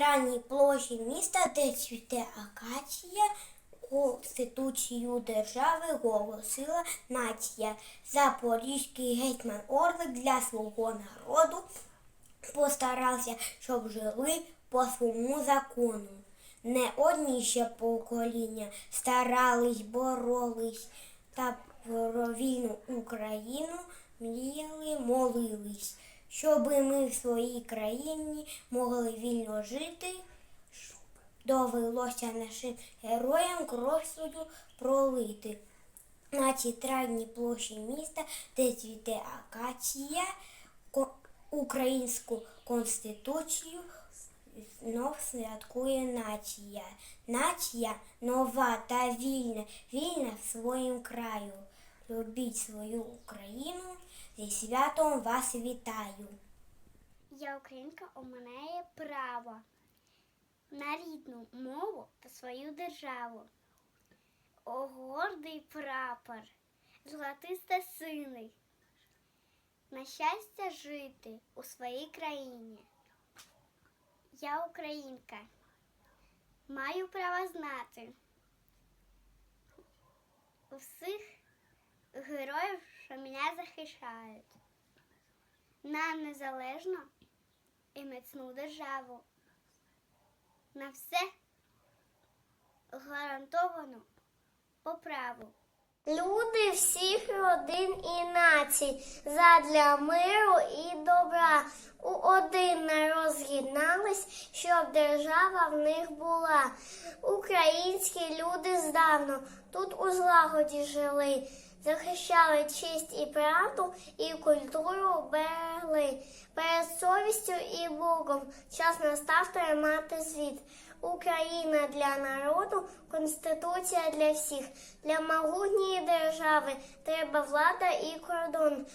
центральній площі міста, де цвіте акація, Конституцію держави голосила нація. Запорізький гетьман Орлик для свого народу постарався, щоб жили по своєму закону. Не одні ще покоління старались, боролись та про вільну Україну мріяли, молились, щоби ми в своїй країні могли вільно жити. Довелося нашим героям кров свою пролити. На центральній площі міста, де цвіте акація, українську конституцію знов святкує нація. Нація нова та вільна, вільна в своїм краю. Любіть свою Україну, зі святом вас вітаю. Я українка, у мене є право на рідну мову та свою державу. О, гордий прапор, золотисте синий, на щастя жити у своїй країні. Я українка, маю право знати усіх героїв, що мене захищають на незалежну і міцну державу. На все гарантовано по праву. Люди всіх родин і націй задля миру і добра у один народ з'єднались, щоб держава в них була. Українські люди здавна тут у злагоді жили, захищали честь і правду, і культуру берегли. Перед совістю і Богом час настав тримати звіт. Україна для народу, конституція для всіх. Для могутньої держави треба влада і кордон.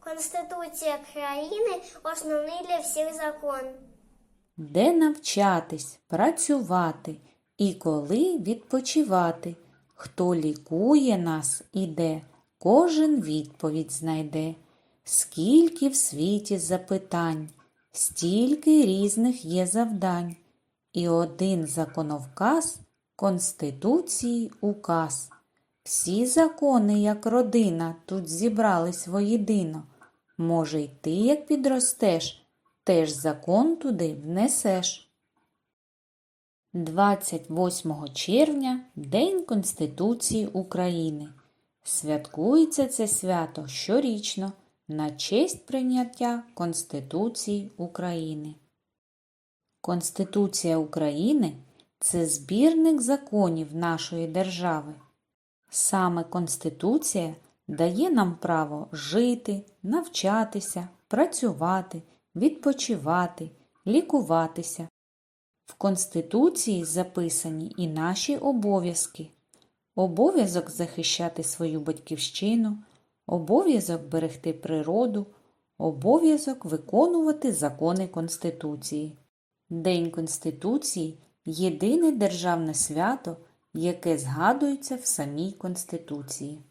Конституція країни основний для всіх закон. Де навчатись, працювати і коли відпочивати. Хто лікує нас і де, кожен відповідь знайде. Скільки в світі запитань, стільки різних є завдань. І один законовказ Конституції указ. Всі закони, як родина, тут зібрались воєдино. Може, й ти, як підростеш, теж закон туди внесеш. 28 червня День Конституції України. Святкується це свято щорічно на честь прийняття Конституції України. Конституція України це збірник законів нашої держави. Саме Конституція дає нам право жити, навчатися, працювати, відпочивати, лікуватися. В Конституції записані і наші обов'язки. Обов'язок захищати свою батьківщину, обов'язок берегти природу, обов'язок виконувати закони Конституції. День Конституції єдине державне свято, яке згадується в самій Конституції.